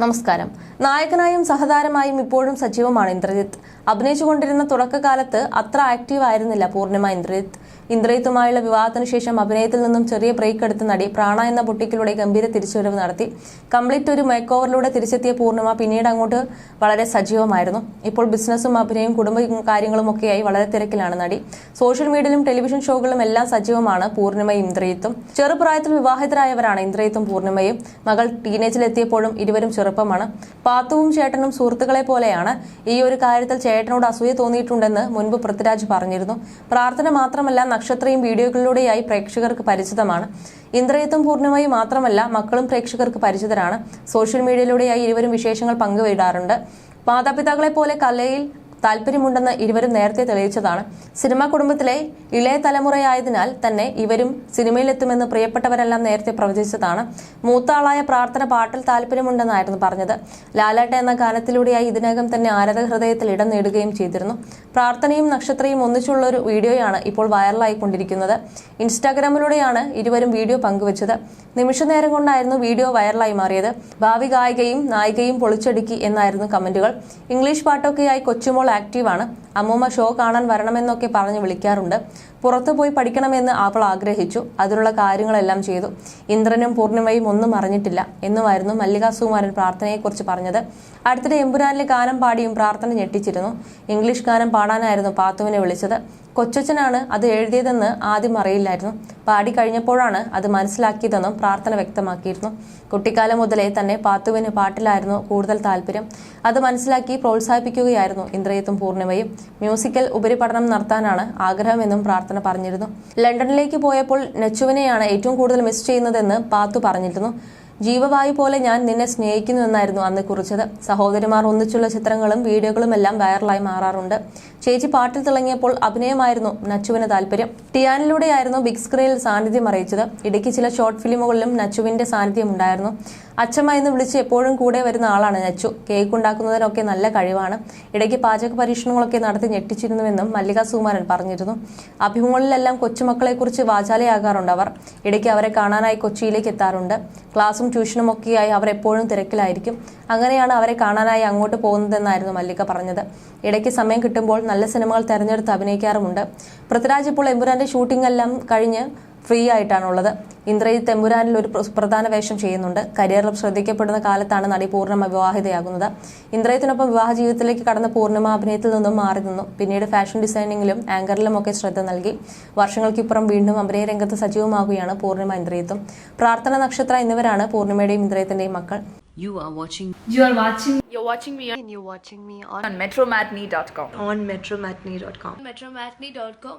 നമസ്കാരം. നായകനായും സഹതാരമായും ഇപ്പോഴും സജീവമാണ് ഇന്ദ്രജിത്ത്. അഭിനയിച്ചുകൊണ്ടിരുന്ന തുടക്കകാലത്ത് അത്ര ആക്റ്റീവ് ആയിരുന്നില്ല പൂർണിമ ഇന്ദ്രജിത്ത്. ഇന്ദ്രജിത്തുമായുള്ള വിവാഹത്തിന് ശേഷം അഭിനയത്തിൽ നിന്നും ചെറിയ ബ്രേക്ക് എടുത്ത നടി പ്രാണ എന്ന പൊട്ടിക്കിലൂടെ ഗംഭീര തിരിച്ചുവരവ് നടത്തി. കംപ്ലീറ്റ് ഒരു മേക്ക് ഓവറിലൂടെ തിരിച്ചെത്തിയ പൂർണിമ പിന്നീട് അങ്ങോട്ട് വളരെ സജീവമായിരുന്നു. ഇപ്പോൾ ബിസിനസ്സും അഭിനയവും കുടുംബ കാര്യങ്ങളും ഒക്കെയായി വളരെ തിരക്കിലാണ് നടി. സോഷ്യൽ മീഡിയയിലും ടെലിവിഷൻ ഷോകളിലും എല്ലാം സജീവമാണ് പൂർണിമയും ഇന്ദ്രജിത്തും ചെറുപ്രായത്തിൽ വിവാഹിതരായവരാണ് ഇന്ദ്രജിത്തും പൂർണിമയും. മകൾ ടീനേജിലെത്തിയപ്പോഴും ഇരുവരും ചെറുപ്പമാണ്. പാത്തുവും ചേട്ടനും സുഹൃത്തുക്കളെ പോലെയാണ്. ഈ ഒരു കാര്യത്തിൽ ചേട്ടനോട് അസൂയ തോന്നിയിട്ടുണ്ടെന്ന് മുൻപ് പൃഥ്വിരാജ് പറഞ്ഞിരുന്നു. പ്രാർത്ഥന മാത്രമല്ല നക്ഷത്രയും വീഡിയോകളിലൂടെയായി പ്രേക്ഷകർക്ക് പരിചിതമാണ്. ഇന്ദ്രയത്വം പൂർണമായി മാത്രമല്ല മക്കളും പ്രേക്ഷകർക്ക് പരിചിതരാണ്. സോഷ്യൽ മീഡിയയിലൂടെയായി ഇരുവരും വിശേഷങ്ങൾ പങ്കുവിടാറുണ്ട് മാതാപിതാക്കളെ പോലെ കലയിൽ താല്പര്യമുണ്ടെന്ന് ഇരുവരും നേരത്തെ തെളിയിച്ചതാണ്. സിനിമാ കുടുംബത്തിലെ ഇളയ തലമുറയായതിനാൽ തന്നെ ഇവരും സിനിമയിലെത്തുമെന്ന് പ്രിയപ്പെട്ടവരെല്ലാം നേരത്തെ പ്രവചിച്ചതാണ്. മൂത്ത ആളായ പ്രാർത്ഥന പാട്ടിൽ താല്പര്യമുണ്ടെന്നായിരുന്നു പറഞ്ഞത്. ലാലാട്ട എന്ന ഗാനത്തിലൂടെയായി ഇതിനകം തന്നെ ആരത ഹൃദയത്തിൽ ഇടം നേടുകയും ചെയ്തിരുന്നു. പ്രാർത്ഥനയും നക്ഷത്രയും ഒന്നിച്ചുള്ള ഒരു വീഡിയോയാണ് ഇപ്പോൾ വൈറലായിക്കൊണ്ടിരിക്കുന്നത്. ഇൻസ്റ്റാഗ്രാമിലൂടെയാണ് ഇരുവരും വീഡിയോ പങ്കുവച്ചത്. നിമിഷ നേരം കൊണ്ടായിരുന്നു വീഡിയോ വൈറലായി മാറിയത്. ഭാവി ഗായികയും നായികയും പൊളിച്ചടുക്കി എന്നായിരുന്നു കമന്റുകൾ. ഇംഗ്ലീഷ് പാട്ടൊക്കെയായി കൊച്ചുമോൾ ആക്റ്റീവാണ് അമ്മൂമ്മ ഷോ കാണാൻ വരണമെന്നൊക്കെ പറഞ്ഞ് വിളിക്കാറുണ്ട്. പുറത്തു പോയി പഠിക്കണമെന്ന് അവൾ ആഗ്രഹിച്ചു. അതിനുള്ള കാര്യങ്ങളെല്ലാം ചെയ്തു. ഇന്ദ്രനും പൂർണിമയും ഒന്നും അറിഞ്ഞിട്ടില്ല. എന്നുമായിരുന്നു മല്ലിക സുകുമാരൻ പ്രാർത്ഥനയെക്കുറിച്ച് പറഞ്ഞത്. അടുത്തിടെ എമ്പുരാനിലെ ഗാനം പാടിയും പ്രാർത്ഥന ഞെട്ടിച്ചിരുന്നു. ഇംഗ്ലീഷ് ഗാനം പാടാനായിരുന്നു പാത്തുവിനെ വിളിച്ചത്. കൊച്ചച്ഛനാണ് അത് എഴുതിയതെന്ന് ആദ്യം അറിയില്ലായിരുന്നു. പാടി കഴിഞ്ഞപ്പോഴാണ് അത് മനസ്സിലാക്കിയതെന്നും പ്രാർത്ഥന വ്യക്തമാക്കിയിരുന്നു. കുട്ടിക്കാലം മുതലേ തന്നെ പാത്തുവിന് പാട്ടിലായിരുന്നു കൂടുതൽ താല്പര്യം. അത് മനസ്സിലാക്കി പ്രോത്സാഹിപ്പിക്കുകയായിരുന്നു ഇന്ദ്രയത്തും പൂർണിമയും. മ്യൂസിക്കൽ ഉപരിപഠനം നടത്താനാണ് ആഗ്രഹമെന്നും പ്രാർത്ഥന പറഞ്ഞിരുന്നു. ലണ്ടനിലേക്ക് പോയപ്പോൾ നെച്ചുവിനെയാണ് ഏറ്റവും കൂടുതൽ മിസ് ചെയ്യുന്നതെന്ന് പാത്തു പറഞ്ഞിരുന്നു. ജീവവായു പോലെ ഞാൻ നിന്നെ സ്നേഹിക്കുന്നു എന്നായിരുന്നു അന്ന് കുറിച്ചത്. സഹോദരിമാർ ഒന്നിച്ചുള്ള ചിത്രങ്ങളും വീഡിയോകളും എല്ലാം വൈറലായി മാറാറുണ്ട്. ചേച്ചി പാട്ടിൽ തിളങ്ങിയപ്പോൾ അഭിനയമായിരുന്നു നച്ചുവിന് താല്പര്യം. ടിയാനിലൂടെയായിരുന്നു ബിഗ് സ്ക്രീനിൽ സാന്നിധ്യം അറിയിച്ചത്. ഇടയ്ക്ക് ചില ഷോർട്ട് ഫിലിമുകളിലും നച്ചുവിന്റെ സാന്നിധ്യം ഉണ്ടായിരുന്നു. അച്ഛമ്മ എന്ന് വിളിച്ച് എപ്പോഴും കൂടെ വരുന്ന ആളാണ് അച്ചു. കേക്ക് ഉണ്ടാക്കുന്നതിനൊക്കെ നല്ല കഴിവാണ്. ഇടയ്ക്ക് പാചക പരീക്ഷണങ്ങളൊക്കെ നടത്തി ഞെട്ടിച്ചിരുന്നുവെന്നും മല്ലിക സുകുമാരൻ പറഞ്ഞിരുന്നു. അഭിമുഖങ്ങളിലെല്ലാം കൊച്ചുമക്കളെക്കുറിച്ച് വാചാലയാകാറുണ്ട് അവർ. ഇടയ്ക്ക് അവരെ കാണാനായി കൊച്ചിയിലേക്ക് എത്താറുണ്ട്. ക്ലാസും ട്യൂഷനും ഒക്കെയായി അവർ എപ്പോഴും തിരക്കിലായിരിക്കും. അങ്ങനെയാണ് അവരെ കാണാനായി അങ്ങോട്ട് പോകുന്നതെന്നായിരുന്നു മല്ലിക പറഞ്ഞത്. ഇടയ്ക്ക് സമയം കിട്ടുമ്പോൾ നല്ല സിനിമകൾ തെരഞ്ഞെടുത്ത് അഭിനയിക്കാറുമുണ്ട്. പൃഥ്വിരാജ് ഇപ്പോൾ എമ്പുരാന്റെ ഷൂട്ടിംഗ് എല്ലാം കഴിഞ്ഞ് ഫ്രീ ആയിട്ടാണുള്ളത്. ഇന്ദ്രജിത് തെമ്പുരാനിൽ ഒരു സുപ്രധാന പ്രധാന വേഷം ചെയ്യുന്നുണ്ട്. കരിയറിൽ ശ്രദ്ധിക്കപ്പെടുന്ന കാലത്താണ് നടി പൂർണിമ വിവാഹിതയാകുന്നത്. ഇന്ദ്രജിത്തിനൊപ്പം വിവാഹ ജീവിതത്തിലേക്ക് കടന്ന പൂർണിമ അഭിനയത്തിൽ നിന്നും മാറി നിന്നു. പിന്നീട് ഫാഷൻ ഡിസൈനിങ്ങിലും ആങ്കറിലും ഒക്കെ ശ്രദ്ധ നൽകി. വർഷങ്ങൾക്കിപ്പുറം വീണ്ടും അഭിനയ രംഗത്ത് സജീവമാകുകയാണ് പൂർണിമ ഇന്ദ്രജിത്തും പ്രാർത്ഥന നക്ഷത്ര എന്നിവരാണ് പൂർണിമയുടെയും ഇന്ദ്രജിത്തിന്റെയും മക്കൾ. You are watching You are watching You're watching me and you're watching me on, on metromatney.com. on metromatney.com. metromatney.com.